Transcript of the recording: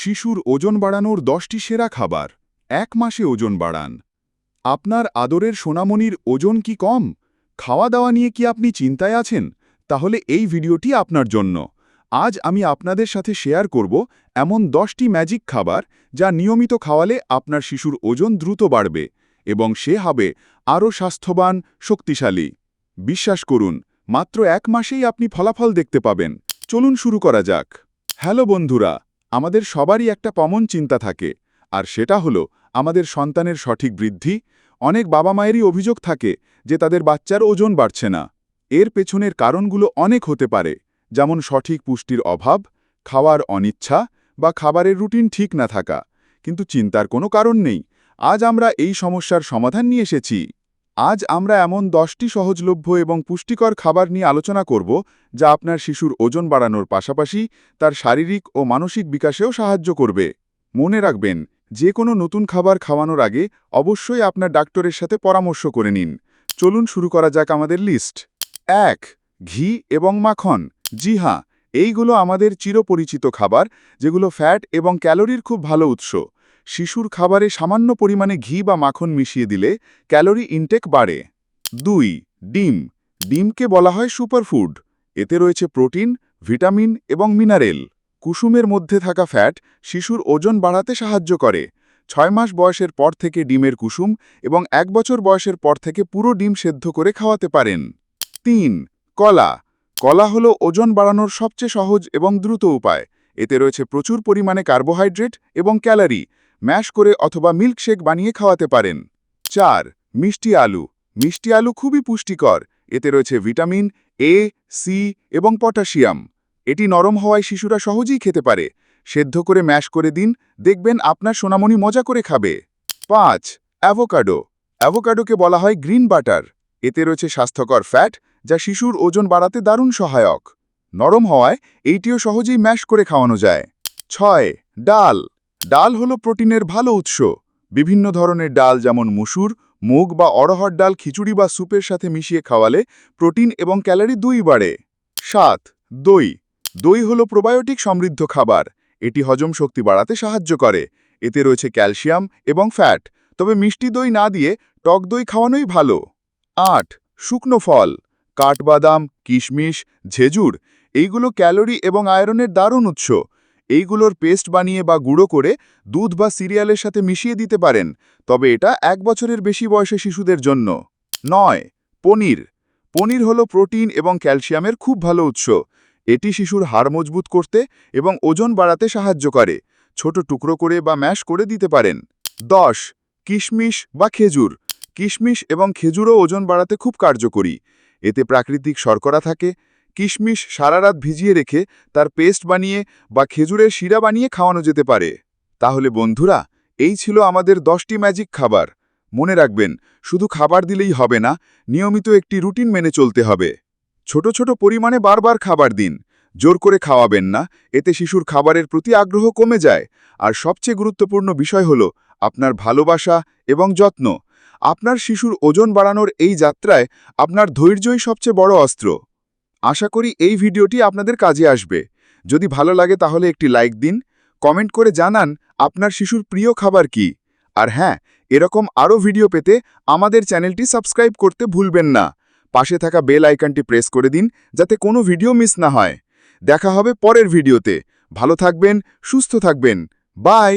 শিশুর ওজন বাড়ানোর দশটি সেরা খাবার। এক মাসে ওজন বাড়ান। আপনার আদরের সোনামণির ওজন কি কম? খাওয়া দাওয়া নিয়ে কি আপনি চিন্তায় আছেন? তাহলে এই ভিডিওটি আপনার জন্য। আজ আমি আপনাদের সাথে শেয়ার করব এমন দশটি ম্যাজিক খাবার যা নিয়মিত খাওয়ালে আপনার শিশুর ওজন দ্রুত বাড়বে এবং সে হবে আরও স্বাস্থ্যবান, শক্তিশালী। বিশ্বাস করুন, মাত্র এক মাসেই আপনি ফলাফল দেখতে পাবেন। চলুন শুরু করা যাক। হ্যালো বন্ধুরা আমাদের সবারই একটা কমন চিন্তা থাকে, আর সেটা হলো আমাদের সন্তানের সঠিক বৃদ্ধি, অনেক বাবা মায়েরই অভিযোগ থাকে যে তাদের বাচ্চার ওজন বাড়ছে না। এর পেছনের কারণগুলো অনেক হতে পারে, যেমন সঠিক পুষ্টির অভাব, খাওয়ার অনিচ্ছা বা খাবারের রুটিন ঠিক না থাকা। কিন্তু চিন্তার কোনো কারণ নেই। আজ আমরা এই সমস্যার সমাধান নিয়ে এসেছি। আজ আমরা এমন দশটি সহজলভ্য এবং পুষ্টিকর খাবার নিয়ে আলোচনা করব, যা আপনার শিশুর ওজন বাড়ানোর পাশাপাশি তার শারীরিক ও মানসিক বিকাশেও সাহায্য করবে। মনে রাখবেন, যে কোনো নতুন খাবার খাওয়ানোর আগে অবশ্যই আপনার ডাক্তারের সাথে পরামর্শ করে নিন। চলুন শুরু করা যাক আমাদের লিস্ট। এক, ঘি এবং মাখন। জি হ্যাঁ এইগুলো আমাদের চিরপরিচিত খাবার, যেগুলো ফ্যাট এবং ক্যালোরির খুব ভালো উৎস। শিশুর খাবারে সামান্য পরিমাণে ঘি বা মাখন মিশিয়ে দিলে ক্যালোরি ইনটেক বাড়ে। দুই, ডিম। ডিমকে বলা হয় সুপারফুড এতে রয়েছে প্রোটিন, ভিটামিন এবং মিনারেল। কুসুমের মধ্যে থাকা ফ্যাট শিশুর ওজন বাড়াতে সাহায্য করে। ছয় মাস বয়সের পর থেকে ডিমের কুসুম এবং এক বছর বয়সের পর থেকে পুরো ডিম সেদ্ধ করে খাওয়াতে পারেন। তিন, কলা। কলা হল ওজন বাড়ানোর সবচেয়ে সহজ এবং দ্রুত উপায়। এতে রয়েছে প্রচুর পরিমাণে কার্বোহাইড্রেট এবং ক্যালারি ম্যাশ করে অথবা মিল্কশেক বানিয়ে খাওয়াতে পারেন। চার, মিষ্টি আলু। মিষ্টি আলু খুবই পুষ্টিকর। এতে রয়েছে ভিটামিন এ সি এবং পটাশিয়াম। এটি নরম হওয়ায় শিশুরা সহজেই খেতে পারে। সেদ্ধ করে ম্যাশ করে দিন। দেখবেন আপনার সোনামণি মজা করে খাবে। পাঁচ, অ্যাভোকাডো। অ্যাভোকাডোকে বলা হয় গ্রিন বাটার। এতে রয়েছে স্বাস্থ্যকর ফ্যাট, যা শিশুর ওজন বাড়াতে দারুণ সহায়ক। নরম হওয়ায় এইটিও সহজেই ম্যাশ করে খাওয়ানো যায়। ছয়, ডাল। ডাল হলো প্রোটিনের ভালো উৎস। বিভিন্ন ধরনের ডাল যেমন মুসুর, মুগ বা অড়হর ডাল খিচুড়ি বা স্যুপের সাথে মিশিয়ে খাওয়ালে প্রোটিন এবং ক্যালারি দুই বাড়ে। সাত, দই। দই হলো প্রোবায়োটিক সমৃদ্ধ খাবার। এটি হজম শক্তি বাড়াতে সাহায্য করে। এতে রয়েছে ক্যালসিয়াম এবং ফ্যাট। তবে মিষ্টি দই না দিয়ে টক দই খাওয়ানোই ভালো। আট, শুকনো ফল। কাঠবাদাম, কিশমিশ ঝেজুর এইগুলো ক্যালোরি এবং আয়রনের দারুণ উৎস। এইগুলোর পেস্ট বানিয়ে বা গুঁড়ো করে দুধ বা সিরিয়ালের সাথে মিশিয়ে দিতে পারেন, তবে এটা এক বছরের বেশি বয়সে শিশুদের জন্য। নয়, পনির। পনির হলো প্রোটিন এবং ক্যালসিয়ামের খুব ভালো উৎস। এটি শিশুর হাড় মজবুত করতে এবং ওজন বাড়াতে সাহায্য করে। ছোট টুকরো করে বা ম্যাশ করে দিতে পারেন। দশ, কিশমিশ বা খেজুর। কিশমিশ এবং খেজুরও ওজন বাড়াতে খুব কার্যকরী। এতে প্রাকৃতিক শর্করা থাকে কিশমিশ সারা রাত ভিজিয়ে রেখে তার পেস্ট বানিয়ে বা খেজুরের শিরা বানিয়ে খাওয়ানো যেতে পারে। তাহলে বন্ধুরা, এই ছিল আমাদের দশটি ম্যাজিক খাবার। মনে রাখবেন, শুধু খাবার দিলেই হবে না, নিয়মিত একটি রুটিন মেনে চলতে হবে। ছোট ছোট পরিমাণে বারবার খাবার দিন। জোর করে খাওয়াবেন না, এতে শিশুর খাবারের প্রতি আগ্রহ কমে যায়। আর সবচেয়ে গুরুত্বপূর্ণ বিষয় হল আপনার ভালোবাসা এবং যত্ন। আপনার শিশুর ওজন বাড়ানোর এই যাত্রায় আপনার ধৈর্যই সবচেয়ে বড় অস্ত্র। আশা করি এই ভিডিওটি আপনাদের কাজে আসবে। যদি ভালো লাগে তাহলে একটি লাইক দিন, কমেন্ট করে জানান আপনার শিশুর প্রিয় খাবার কি। আর হ্যাঁ এরকম আরও ভিডিও পেতে আমাদের চ্যানেলটি সাবস্ক্রাইব করতে ভুলবেন না। পাশে থাকা বেল আইকনটি প্রেস করে দিন যাতে কোনো ভিডিও মিস না হয়। দেখা হবে পরের ভিডিওতে। ভালো থাকবেন, সুস্থ থাকবেন। বাই!